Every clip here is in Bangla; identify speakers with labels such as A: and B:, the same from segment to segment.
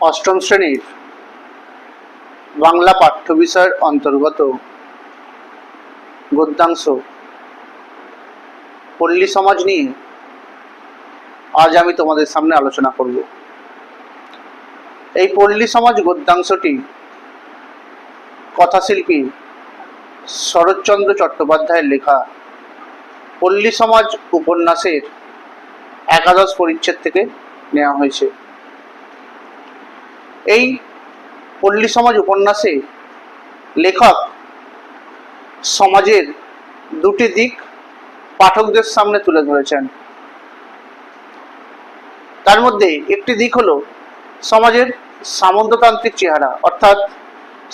A: অষ্টম শ্রেণির বাংলা পাঠ্য বিষয়ের অন্তর্গত গদ্যাংশ পল্লী সমাজ নিয়ে আজ আমি তোমাদের সামনে আলোচনা করব। এই পল্লী সমাজ গদ্যাংশটি কথাশিল্পী শরৎচন্দ্র চট্টোপাধ্যায়ের লেখা পল্লী সমাজ উপন্যাসের একাদশ পরিচ্ছেদ থেকে নেওয়া হয়েছে। এই পল্লী সমাজ উপন্যাসে লেখক সমাজের দুটি দিক পাঠকদের সামনে তুলে ধরেছেন। তার মধ্যে একটি দিক হলো সমাজের সামন্ততান্ত্রিক চেহারা, অর্থাৎ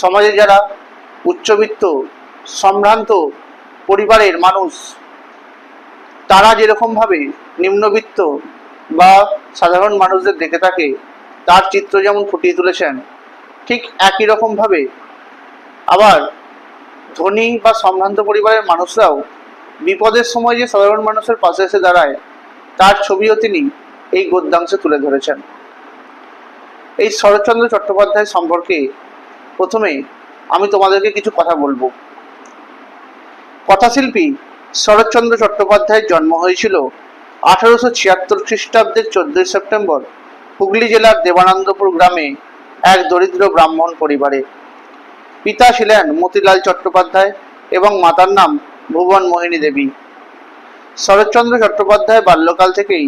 A: সমাজে যারা উচ্চবিত্ত, সম্ভ্রান্ত পরিবারের মানুষ, তারা যেরকমভাবে নিম্নবিত্ত বা সাধারণ মানুষদের দেখে থাকে তার চিত্র যেমন ফুটিয়ে তুলেছেন, ঠিক একই রকমভাবে আবার ধনী বা সম্ভ্রান্ত পরিবারের মানুষরাও বিপদের সময় যে সাধারণ মানুষের পাশে এসে দাঁড়ায়, তার ছবিও তিনি এই গদ্যাংশে তুলে ধরেছেন। এই শরৎচন্দ্র চট্টোপাধ্যায় সম্পর্কে প্রথমে আমি তোমাদেরকে কিছু কথা বলব। কথাশিল্পী শরৎচন্দ্র চট্টোপাধ্যায়ের জন্ম হয়েছিল আঠারোশো ছিয়াত্তর খ্রিস্টাব্দের চোদ্দই সেপ্টেম্বর হুগলি জেলার দেবানন্দপুর গ্রামে এক দরিদ্র ব্রাহ্মণ পরিবারে। পিতা ছিলেন মতিলাল চট্টোপাধ্যায় এবং মাতার নাম ভুবন মোহিনী দেবী। শরৎচন্দ্র চট্টোপাধ্যায় বাল্যকাল থেকেই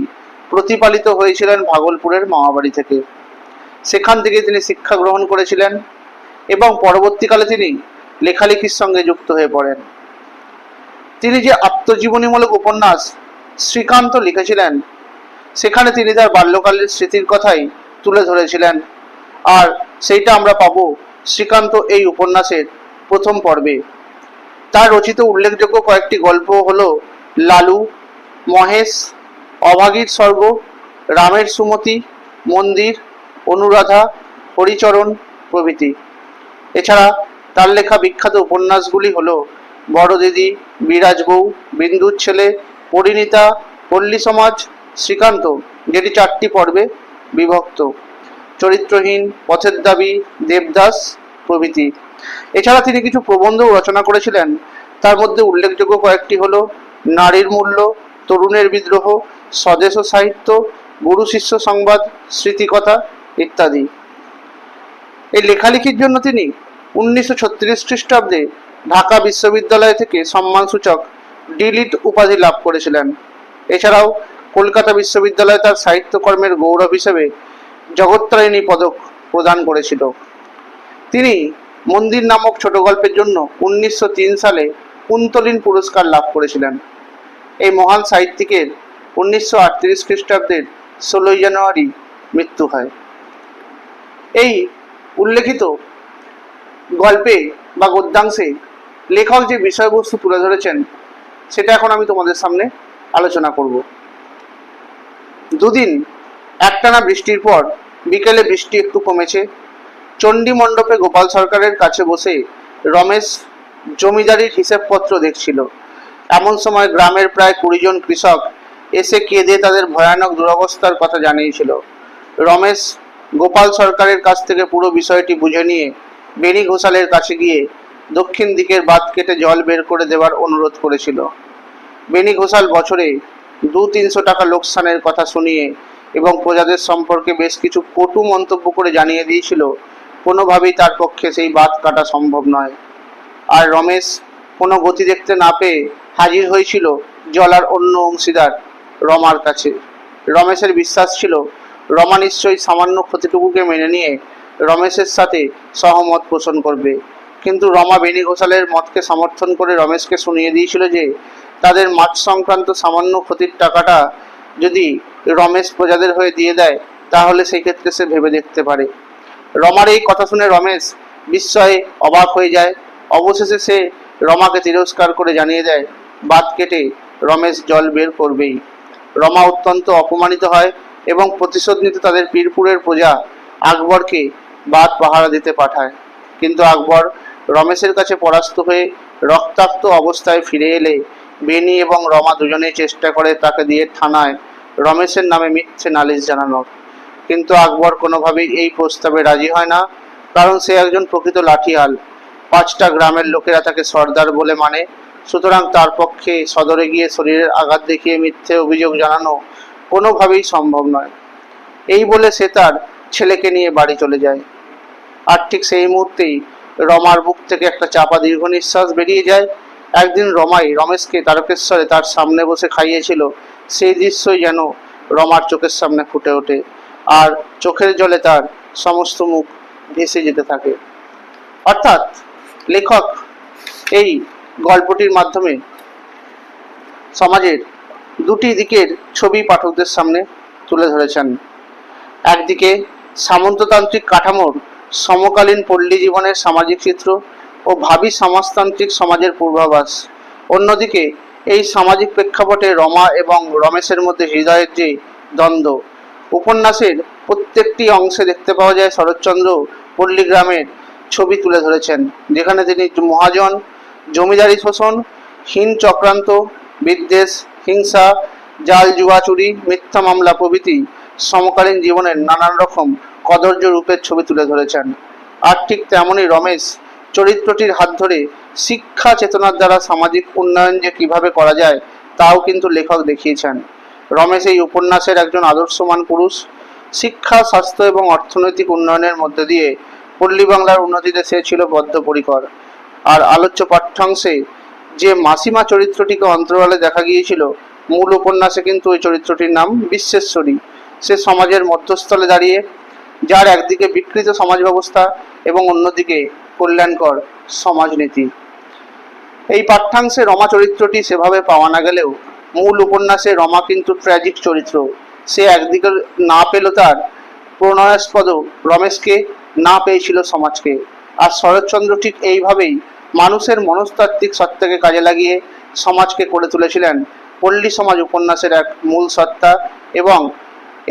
A: প্রতিপালিত হয়েছিলেন ভাগলপুরের মামাবাড়ি থেকে। সেখান থেকে তিনি শিক্ষা গ্রহণ করেছিলেন এবং পরবর্তীকালে তিনি লেখালেখির সঙ্গে যুক্ত হয়ে পড়েন। তিনি যে আত্মজীবনীমূলক উপন্যাস শ্রীকান্ত লিখেছিলেন সেখানে তিনি তার বাল্যকালের স্মৃতির কথাই তুলে ধরেছিলেন। আর সেইটা আমরা পাবো শ্রীকান্ত এই উপন্যাসের প্রথম পর্বে। তার রচিত উল্লেখযোগ্য কয়েকটি গল্প হলো লালু, মহেশ, অভাগীর স্বর্গ, রামের সুমতি, মন্দির, অনুরাধা, হরিচরণ প্রভৃতি। এছাড়া তার লেখা বিখ্যাত উপন্যাসগুলি হলো বড় দিদি বিরাজ বউ, বিন্দুর ছেলে, পরিণীতা, পল্লী সমাজ শ্রীকান্ত, যেটি চারটি পর্বে বিভক্ত। চরিত্রহীন পথের দাবি দেবদাস প্রভৃতি। এছাড়া তিনি কিছু প্রবন্ধও রচনা করেছিলেন। তার মধ্যে উল্লেখযোগ্য কয়েকটি হল নারীর মূল্য, তরুণের বিদ্রোহ, স্বদেশ সাহিত্য, গুরু শিষ্য সংবাদ, স্মৃতিকথা ইত্যাদি। এই লেখালেখির জন্য তিনি উনিশশো ছত্রিশ খ্রিস্টাব্দে ঢাকা বিশ্ববিদ্যালয় থেকে সম্মানসূচক ডিলিট উপাধি লাভ করেছিলেন। এছাড়াও কলকাতা বিশ্ববিদ্যালয় তার সাহিত্যকর্মের গৌরব হিসেবে জগত্তারিণী পদক প্রদান করেছিল। তিনি মন্দির নামক ছোট গল্পের জন্য উনিশশো তিন সালে কুন্তলিন পুরস্কার লাভ করেছিলেন। এই মহান সাহিত্যিকের উনিশশো আটত্রিশ খ্রিস্টাব্দের ষোলোই জানুয়ারি মৃত্যু হয়। এই উল্লেখিত গল্পে বা গদ্যাংশে লেখক যে বিষয়বস্তু তুলে ধরেছেন, সেটা এখন আমি তোমাদের সামনে আলোচনা করব। দুদিন, একটানা বৃষ্টির পর বিকেলে বৃষ্টি একটু কমেছে। চণ্ডী মণ্ডপে গোপাল সরকারের কাছে বসে রমেশ জমিদারির হিসেবপত্র দেখছিল। এমন সময় গ্রামের প্রায় কুড়ি জন কৃষক এসে কেঁদে তাদের ভয়ানক দুরবস্থার কথা জানিয়েছিল। রমেশ গোপাল সরকারের কাছ থেকে পুরো বিষয়টি বুঝে নিয়ে বেনি ঘোষালের কাছে গিয়ে দক্ষিণ দিকের বাঁধ কেটে জল বের করে দেওয়ার অনুরোধ করেছিল। বেনি ঘোষাল বছরে দু তিনশো টাকা লোকসানের কথা শুনিয়ে এবং প্রজাদের সম্পর্কে বেশ কিছু কটু মন্তব্য করে জানিয়ে দিয়েছিল, কোনোভাবেই তার পক্ষে সেই বাদ কাটা সম্ভব নয়। আর রমেশ কোনো গতি দেখতে না পেয়ে হাজির হয়েছিল জলার অন্য অংশীদার রমার কাছে। রমেশের বিশ্বাস ছিল, রমা নিশ্চয়ই সামান্য ক্ষতিটুকুকে মেনে নিয়ে রমেশের সাথে সহমত পোষণ করবে। কিন্তু রমা বেণী ঘোষালের মতকে সমর্থন করে রমেশকে শুনিয়ে দিয়েছিল যে তাদের মাছ সংক্রান্ত সামান্য ক্ষতির টাকাটা যদি রমেশ প্রজাদের হয়ে দিয়ে দেয়, তাহলে সেই ক্ষেত্রে সে ভেবে দেখতে পারে। রমার এই কথা শুনে রমেশ বিস্ময়ে অবাক হয়ে যায়। অবশেষে সে রমাকে তিরস্কার করে জানিয়ে দেয় বাদ কেটে রমেশ জল বের করবেই। রমা অত্যন্ত অপমানিত হয় এবং প্রতিশোধ নিতে তাদের পীরপুরের প্রজা আকবরকে বাদ পাহারা দিতে পাঠায়। কিন্তু আকবর রমেশের কাছে পরাস্ত হয়ে রক্তাক্ত অবস্থায় ফিরে এলে বেনি এবং রমা দুজনেই চেষ্টা করে তাকে দিয়ে থানায় রমেশের নামে মিথ্যে নালিশ জানানোর। কিন্তু আকবর কোনোভাবেই এই প্রস্তাবে রাজি হয় না, কারণ সে একজন প্রকৃত লাঠিয়াল। পাঁচটা গ্রামের লোকেরা তাকে সর্দার বলে মানে। সুতরাং তার পক্ষে সদরে গিয়ে শরীরের আঘাত দেখিয়ে মিথ্যে অভিযোগ জানানো কোনোভাবেই সম্ভব নয়। এই বলে সে তার ছেলেকে নিয়ে বাড়ি চলে যায়। আর ঠিক সেই মুহূর্তেই রমার বুক থেকে একটা চাপা দীর্ঘ নিঃশ্বাস বেরিয়ে যায়। একদিন রমাই, রমেশকে তারকেশ্বরে তার সামনে বসে খাইয়েছিল, সেই দৃশ্যই যেন রমার চোখের সামনে ফুটে ওঠে আর চোখের জলে তার সমস্ত মুখ ভেসে যেতে থাকে। অর্থাৎ লেখক এই গল্পটির মাধ্যমে সমাজের দুটি দিকের ছবি পাঠকদের সামনে তুলে ধরেছেন। একদিকে সামন্ততান্ত্রিক কাঠামোর সমকালীন পল্লী জীবনের সামাজিক চিত্র ও ভাবি সমাজতান্ত্রিক সমাজের পূর্বাভাস। অন্যদিকে, এই সামাজিক প্রেক্ষাপটে রমা এবং রমেশের মধ্যে হৃদয়ের যে দ্বন্দ্ব, উপন্যাসের প্রত্যেকটি অংশে দেখতে পাওয়া যায় শরৎচন্দ্র পল্লীগ্রামের ছবি তুলে ধরেছেন, যেখানে তিনি মহাজন, জমিদারি শোষণ, হীন চক্রান্ত, বিদ্বেষ, হিংসা, জাল জুয়া চুরি, মিথ্যা মামলা প্রভৃতি সমকালীন জীবনের নানান রকম কদর্য রূপের ছবি তুলে ধরেছেন। আর ঠিক তেমনই রমেশ চরিত্রটির হাত ধরে শিক্ষা চেতনার দ্বারা সামাজিক উন্নয়ন যে কীভাবে করা যায়, তাও কিন্তু লেখক দেখিয়েছেন। রমেশ এই উপন্যাসের একজন আদর্শমান পুরুষ। শিক্ষা, স্বাস্থ্য এবং অর্থনৈতিক উন্নয়নের মধ্যে দিয়ে পল্লী বাংলার উন্নতিতে সে ছিল বদ্ধপরিকর। আর আলোচ্য পাঠ্যাংশে যে মাসিমা চরিত্রটিকে অন্তরালে দেখা গিয়েছিল, মূল উপন্যাসে কিন্তু ওই চরিত্রটির নাম বিশ্বেশ্বরী। সে সমাজের মধ্যস্থলে দাঁড়িয়ে, যার একদিকে বিকৃত সমাজ ব্যবস্থা এবং অন্যদিকে কল্যাণকর সমাজনীতি। এই পাঠ্যাংশে রমা চরিত্রটি সেভাবে পাওয়া না গেলেও মূল উপন্যাসে রমা কিন্তু ট্র্যাজিক চরিত্র। সে একদিকে না পেল তার প্রণয়াস্পদ রমেশকে না পেয়েছিল সমাজকে। আর শরৎচন্দ্র ঠিক এইভাবেই মানুষের মনস্তাত্ত্বিক সত্তাকে কাজে লাগিয়ে সমাজকে করে তুলেছিলেন পল্লী সমাজ উপন্যাসের এক মূল সত্তা এবং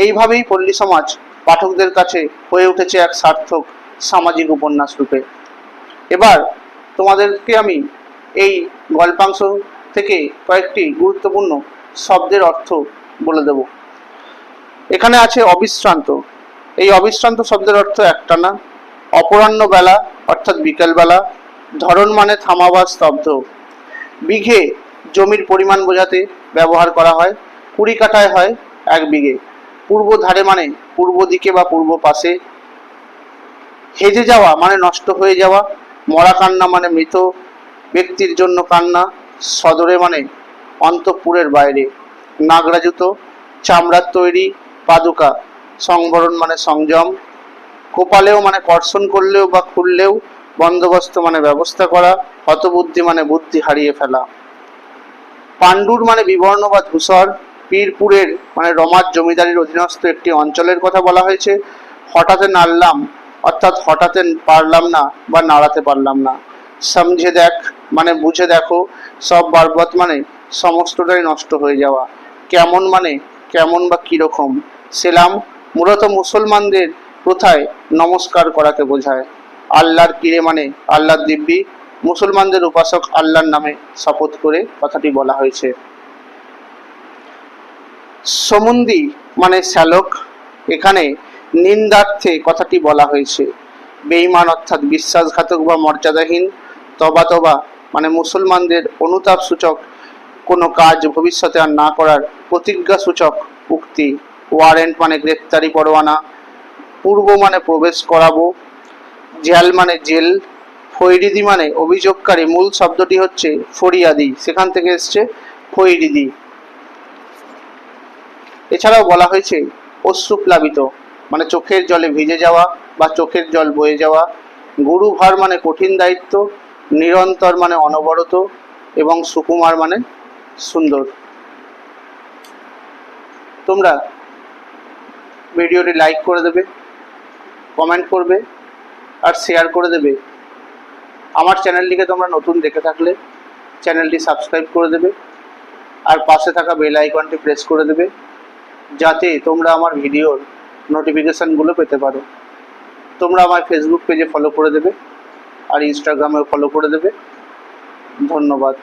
A: এইভাবেই পল্লী সমাজ পাঠকদের কাছে হয়ে উঠেছে এক সার্থক সামাজিক উপন্যাস রূপে। এবার তোমাদেরকে আমি এই গল্পাংশ থেকে কয়েকটি গুরুত্বপূর্ণ শব্দের অর্থ বলে দেব। এখানে আছে অবিশ্রান্ত। এই অবিশ্রান্ত শব্দের অর্থ একটা না অপরাহ্ন বেলা, অর্থাৎ বিকেলবেলা ধরন মানে থামা বা স্তব্ধ। বিঘে জমির পরিমাণ বোঝাতে ব্যবহার করা হয়। কুড়ি কাঠায় হয় এক বিঘে। পূর্ব ধারে মানে পূর্ব দিকে বা পূর্ব পাশে। হেজে যাওয়া মানে নষ্ট হয়ে যাওয়া। মরা কান্না মানে মৃত ব্যক্তির জন্য কান্না। সদরে মানে অন্তঃপুরের বাইরে। নাগরা জুতো চামড়ার তৈরি পাদুকা। সংবরণ মানে সংযম। কোপালেও মানে কর্ষণ করলেও বা খুললেও বন্দোবস্ত মানে ব্যবস্থা করা। হতবুদ্ধি মানে বুদ্ধি হারিয়ে ফেলা। পাণ্ডুর মানে বিবর্ণ বা ধূসর। পীরপুরের মানে রমার জমিদারির অধীনস্থ একটি অঞ্চলের কথা বলা হয়েছে। হঠাৎ নাড়লাম অর্থাৎ হঠাৎ পারলাম না বা নাড়াতে পারলাম না। সমঝে দেখ মানে বুঝে দেখো, সব বারবত মানে সমস্তটাই নষ্ট হয়ে যাওয়া। কেমন মানে কেমন বা কীরকম? সেলাম মূলত মুসলমানদের প্রথায় নমস্কার করাকে বোঝায়। আল্লাহর কিরে মানে আল্লাহর দিব্যি। মুসলমানদের উপাসক আল্লাহর নামে শপথ করে কথাটি বলা হয়েছে। সমুন্দি মানে শ্যালক। এখানে নিন্দার্থে কথাটি বলা হয়েছে। বেঈমান অর্থাৎ বিশ্বাসঘাতক বা মর্যাদাহীন, তবা তবা মানে মুসলমানদের অনুতাপ সূচক কোনো কাজ ভবিষ্যতে আর না করার প্রতিজ্ঞা সূচক উক্তি ওয়ারেন্ট মানে গ্রেপ্তারি পরোয়ানা, পূর্ব মানে প্রবেশ করাবো জেল মানে জেল, ফৈরিদি মানে অভিযোগকারী মূল শব্দটি হচ্ছে ফরিয়াদি, সেখান থেকে এসছে ফৈরিদি। এছাড়াও বলা হয়েছে, অশ্রুপ্লাবিত। মানে চোখের জলে ভিজে যাওয়া বা চোখের জল বয়ে যাওয়া। গুরুভার মানে কঠিন দায়িত্ব, নিরন্তর মানে অনবরত, এবং সুকুমার মানে সুন্দর। তোমরা ভিডিওটি লাইক করে দেবে কমেন্ট করবে, আর শেয়ার করে দেবে। আমার চ্যানেলটিকে তোমরা নতুন দেখে থাকলে চ্যানেলটি সাবস্ক্রাইব করে দেবে, আর পাশে থাকা বেল আইকনটি প্রেস করে দেবে, যাতে তোমরা আমার ভিডিওর নোটিফিকেশানগুলো পেতে পারো। তোমরা আমার ফেসবুক পেজে ফলো করে দেবে, আর ইনস্টাগ্রামেও ফলো করে দেবে। ধন্যবাদ।